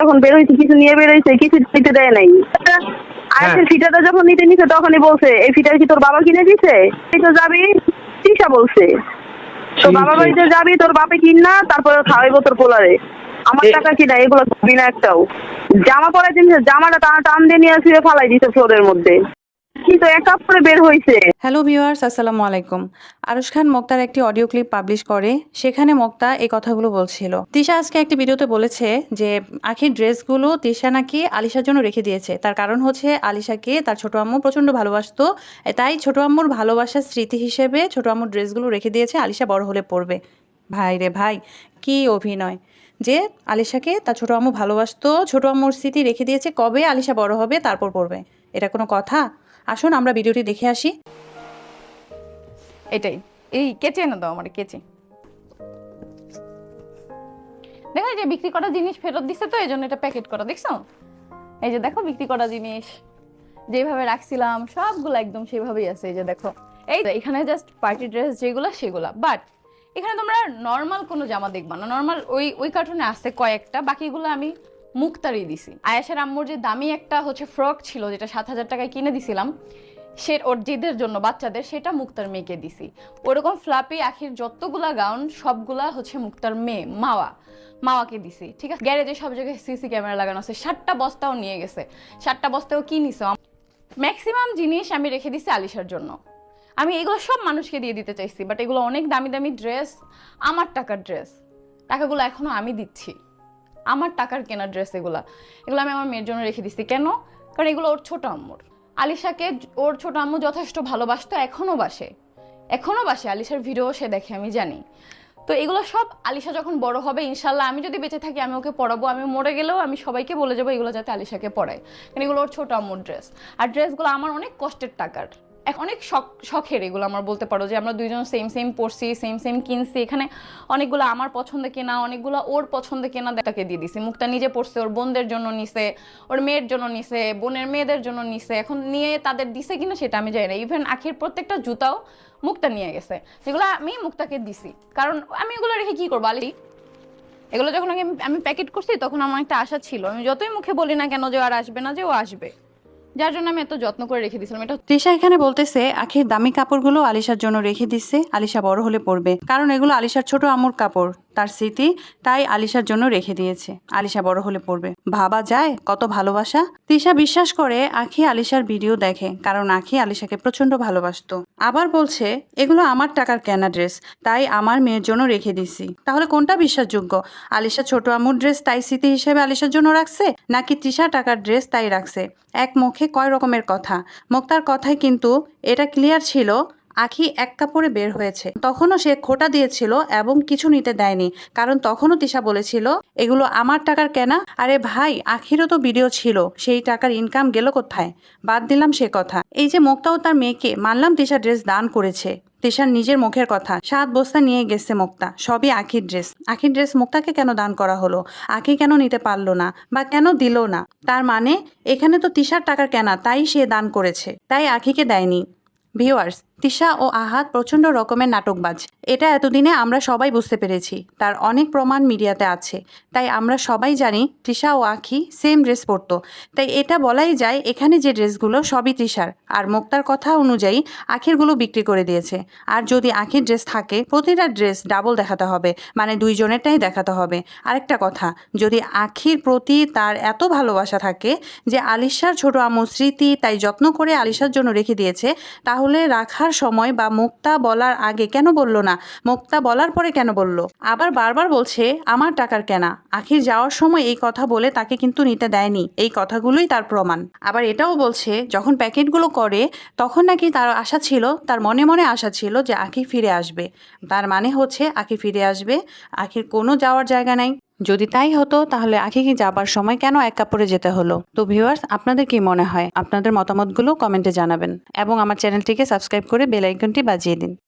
যখন বের হয়েছে কিছু নিয়ে বেরোইছে কিছু দিতে দেয় নাই। আর হ্যাঁ। ফিটাটা যখন নিতে নিছে তখনই বলছে এই ফিটা কি তোর বাবা কিনে দিছে? তুই তো যাবি তিশা বলছে। তো বাবা বাড়িতে যাবি তোর বাপে কিন না তারপরে খাওয়াইবো তোর পোলারে। আমার টাকা কিনা এগুলো ভাবি না একটাও। জামা পরে জিনিস জামাটা টান টান দিয়ে নিয়ে শুয়ে ফালাই দিছে ফ্লোরের মধ্যে। কিন্তু এক কাপড়ে বের হয়েছে হ্যালো ভিউয়ার্স, আসসালামু আলাইকুম। আরুশ খান মোক্তার একটি অডিও ক্লিপ পাবলিশ করে, সেখানে মোক্তা এই কথাগুলো বলছিল। তিশা আজকে একটি ভিডিওতে বলেছে যে, আখির ড্রেসগুলো তিশা নাকি আলিশার জন্য রেখে দিয়েছে। তার কারণ হচ্ছে, আলিশাকে তার ছোট আম্মু প্রচণ্ড ভালোবাসতো, তাই ছোট আম্মুর ভালোবাসার স্মৃতি হিসেবে ছোট আম্মুর ড্রেসগুলো রেখে দিয়েছে, আলিশা বড় হলে পরবে। ভাই রে ভাই, কি অভিনয়। যে আলিশাকে তার ছোট আম্মু ভালোবাসতো, ছোট আম্মুর স্মৃতি রেখে দিয়েছে, কবে আলিশা বড় হবে, তারপর পড়বে এটা কোনো কথা? আসুন, আমরা ভিডিওটি দেখে আসি। এটাই। এই কেচে এনে দাও আমার, কেচে। দেখো যে বিক্রি করা জিনিস ফেরত দিছে তো, এই জন্য এটা প্যাকেট করা, দেখছ? এই যে দেখো বিক্রি করা জিনিস। যেভাবে রাখছিলাম, সবগুলো একদম সেভাবেই আছে, এই যে দেখো। এই তো এখানে জাস্ট পার্টি ড্রেস যেগুলো, সেগুলা। বাট এখানে তোমরা নর্মাল কোনো জামা দেখবা না। নর্মাল ওই ওই কার্টুনে আছে কয়েকটা, বাকিগুলো আমি মুক্তারই দিছি। আয়াসের আম্মুর যে দামি একটা হচ্ছে ফ্রক ছিল, যেটা সাত হাজার টাকায় কিনে দিছিলাম, সে ওর জিদের জন্য, বাচ্চাদের, সেটা মুক্তার মেয়েকে দিছি। ওরকম ফ্লাপি আখির যতগুলা গাউন, সবগুলা হচ্ছে মুক্তার মেয়ে, মাওয়া, মাওয়াকে দিছি। ঠিক আছে? গ্যারেজে সব জায়গায় সিসি ক্যামেরা লাগানো আছে। সাতটা বস্তাও নিয়ে গেছে। সাতটা বস্তাও কি নিছে? ম্যাক্সিমাম জিনিস আমি রেখে দিছি আলিশার জন্য। আমি এগুলো সব মানুষকে দিয়ে দিতে চাইছি, বাট এগুলো অনেক দামি দামি ড্রেস, আমার টাকার ড্রেস। টাকাগুলো এখনও আমি দিচ্ছি। আমার টাকার কেনা ড্রেস এগুলা। এগুলো আমি আমার মেয়ের জন্য রেখে দিচ্ছি কেন? কারণ এগুলো ওর ছোট আম্মুর। আলিশাকে ওর ছোট আম্মু যথেষ্ট ভালোবাসতো, এখনও বাসে। এখনও বাসে। আলিশার ভিডিও সে দেখে, আমি জানি। তো এগুলো সব আলিশা যখন বড় হবে ইনশাল্লাহ আমি যদি বেঁচে থাকি, আমি ওকে পড়াবো। আমি মরে গেলেও আমি সবাইকে বলে যাব এগুলো যাতে আলিশাকে পড়ায়। কারণ এগুলো ওর ছোট আম্মুর ড্রেস আর ড্রেসগুলো আমার অনেক কষ্টের টাকার। এক- অনেক শখ, শখের এগুলো আমার বলতে পারো যে আমরা দুইজন সেম সেম পড়ছি সেম সেম কিনছি। এখানে অনেকগুলো আমার পছন্দ কেনা, অনেকগুলো ওর পছন্দ কেনা তাকে দিয়ে দিছি। মুক্তা নিজে পড়ছে, ওর বোনদের জন্য নিছে, ওর মেয়ের জন্য নিছে, বোনের মেয়েদের জন্য নিছে। এখন নিয়ে তাদের দিছে কিনা সেটা আমি জানি না। ইভেন আখির প্রত্যেকটা জুতাও মুক্তা নিয়ে গেছে। যেগুলো আমি মুক্তাকে দিছি। কারণ আমি এগুলো রেখে কী করব? আলি? এগুলো যখন আমি- আমি প্যাকেট করছি, তখন আমার একটা আশা ছিল। আমি যতই মুখে বলি না কেন যে আর আসবে না, যে ও আসবে। যার জন্য আমি এত যত্ন করে রেখে দিয়েছিলাম। এটা তৃষা এখানে বলতেছে, আখির দামি কাপড়গুলো আলিশার জন্য রেখে দিচ্ছে আলিশা বড় হলে পরবে। কারণ এগুলো আলিশার ছোট আমুর কাপড়। তার স্মৃতি তাই আলিশার জন্য রেখে দিয়েছে। আলিশা বড় হলে পড়বে। ভাবা যায় কত ভালোবাসা। তৃষা বিশ্বাস করে আখি আলিশার ভিডিও দেখে, কারণ আখি আলিশাকে প্রচণ্ড ভালোবাসতো। আবার বলছে, এগুলো আমার টাকার কেনা ড্রেস, তাই আমার মেয়ের জন্য রেখে দিছি। তাহলে কোনটা বিশ্বাসযোগ্য? আলিশা ছোট আমুর ড্রেস তাই স্মৃতি হিসেবে আলিশার জন্য রাখছে, নাকি তৃষা টাকার ড্রেস তাই রাখছে? এক মুখে কয় রকমের কথা। মুক্তার কথায় কিন্তু এটা ক্লিয়ার ছিল আখি এক কাপড়ে বের হয়েছে। তখনও সে খোটা দিয়েছিল এবং কিছু নিতে দেয়নি, কারণ তখনও তিশা বলেছিল, এগুলো আমার টাকার কেনা? আরে ভাই, আখিরও তো ভিডিও ছিল, সেই টাকার ইনকাম গেল কোথায়? বাদ দিলাম সে কথা। এই যে মুক্তাও তার মেয়েকে, মানলাম তিশা ড্রেস দান করেছে। তিশার নিজের মুখের কথা, সাত বস্তা নিয়ে গেছে মুক্তা, সবই আখির ড্রেস আখির ড্রেস মুক্তাকে কেন দান করা হলো? আখি কেন নিতে পারল না? বা কেন দিল না? তার মানে এখানে তো তিশার টাকার কেনা, তাই সে দান করেছে, তাই আখিকে দেয়নি। ভিউয়ার্স তিশা ও আহাত প্রচণ্ড রকমের নাটকবাজ। এটা এতদিনে আমরা সবাই বুঝতে পেরেছি। তার অনেক প্রমাণ মিডিয়াতে আছে। তাই আমরা সবাই জানি তৃষা ও আখি সেম ড্রেস পরতো। তাই এটা বলাই যায় এখানে যে ড্রেসগুলো সবই তৃষার আর মুক্তার কথা অনুযায়ী আখিরগুলো বিক্রি করে দিয়েছে। আর যদি আখির ড্রেস থাকে, প্রতিটা ড্রেস ডাবল দেখাতে হবে। মানে দুইজনেরটাই দেখাতে হবে। আরেকটা কথা, যদি আখির প্রতি তার এত ভালোবাসা থাকে যে আলিশার ছোট আমু স্মৃতি তাই যত্ন করে আলিশার জন্য রেখে দিয়েছে, তাহলে রাখার সময় বা মুক্তা বলার আগে কেন বলল না? মুক্তা বলার পরে কেন বলল? আবার বারবার বলছে, আমার টাকার কেনা। আখির যাওয়ার সময় এই কথা বলে তাকে কিন্তু নিতে দেয়নি। এই কথাগুলোই তার প্রমাণ। আবার এটাও বলছে, যখন প্যাকেটগুলো করে, তখন নাকি তার আশা ছিল, তার মনে মনে আশা ছিল যে আখি ফিরে আসবে। তার মানে হচ্ছে, আখি ফিরে আসবে। আখির কোনো যাওয়ার জায়গা নাই। যদি তাই হতো, তাহলে আখিকে যাবার সময় কেন এক কাপড়ে যেতে হলো? তো ভিউয়ার্স আপনাদের কি মনে হয়? আপনাদের মতামতগুলো কমেন্টে জানাবেন। এবং আমার চ্যানেলটিকে সাবস্ক্রাইব করে বেল আইকনটি বাজিয়ে দিন।